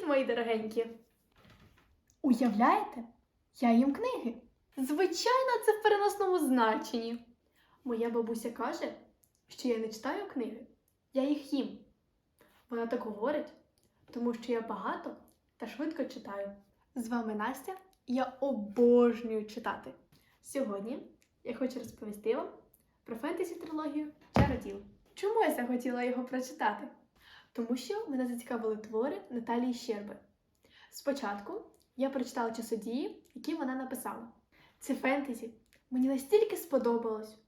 Привіт, мої дорогенькі! Уявляєте? Я їм книги. Звичайно, це в переносному значенні. Моя бабуся каже, що я не читаю книги, я їх їм. Вона так говорить, тому що я багато та швидко читаю. З вами Настя, і я обожнюю читати. Сьогодні я хочу розповісти вам про фентезі-трилогію Чароділ. Чому я захотіла його прочитати? Тому що мене зацікавили твори Наталії Щерби. Спочатку я прочитала часодії, які вона написала. Це фентезі мені настільки сподобалось,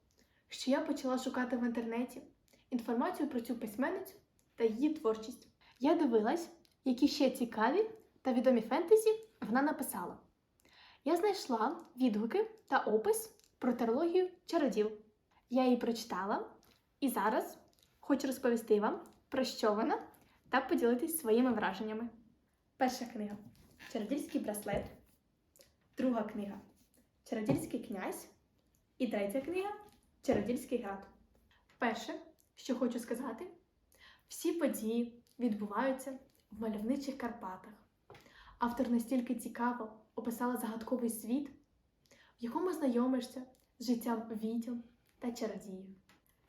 що я почала шукати в інтернеті інформацію про цю письменницю та її творчість. Я дивилась, які ще цікаві та відомі фентезі вона написала. Я знайшла відгуки та опис про трилогію Чароділ. Я її прочитала і зараз хочу розповісти вам, про що вона, та поділитись своїми враженнями. Перша книга Чародільський браслет. Друга книга Чародільський князь. І третя книга Чародільський град. Перше, що хочу сказати, всі події відбуваються в мальовничих Карпатах. Автор настільки цікаво описала загадковий світ, в якому знайомишся з життям відьом та чародіїв.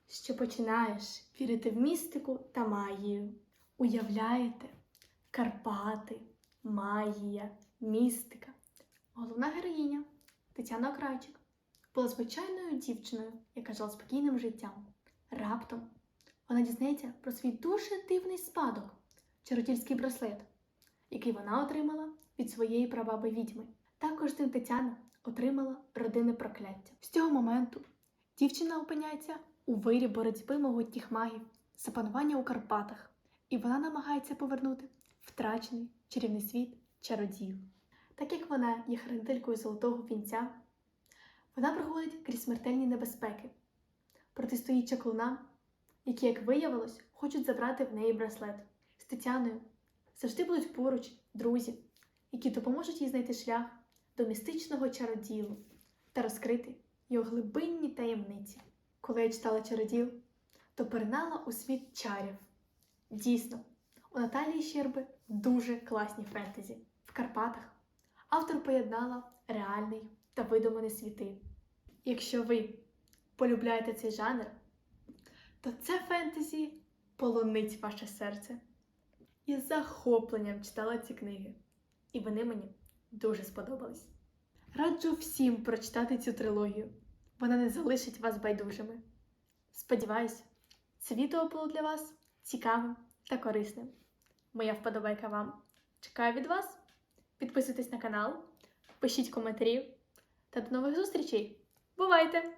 Що починаєш вірити в містику та магію. Уявляєте, Карпати, магія, містика. Головна героїня Тетяна Окрайчик була звичайною дівчиною, яка жила спокійним життям. Раптом вона дізнається про свій дуже дивний спадок чародільський браслет, який вона отримала від своєї прабаби відьми. Також з Тетяна отримала родинне прокляття. З цього моменту дівчина опиняється у вирі боротьби могутніх магів за панування у Карпатах, і вона намагається повернути втрачений чарівний світ чародіїв. Так як вона є хранителькою золотого вінця, вона проходить крізь смертельні небезпеки, протистоїть чаклунам, які, як виявилось, хочуть забрати в неї браслет. З Тетяною завжди будуть поруч друзі, які допоможуть їй знайти шлях до містичного чароділу та розкрити його глибинні таємниці. Коли я читала чароділ, то перенала у світ чарів. Дійсно, у Наталії Щерби дуже класні фентезі. В Карпатах автор поєднала реальний та видуманий світи. Якщо ви полюбляєте цей жанр, то це фентезі полонить ваше серце. Я з захопленням читала ці книги, і вони мені дуже сподобались. Раджу всім прочитати цю трилогію. Вона не залишить вас байдужими. Сподіваюсь, це відео було для вас цікавим та корисним. Моя вподобайка вам. Чекаю від вас. Підписуйтесь на канал, пишіть коментарі та до нових зустрічей! Бувайте!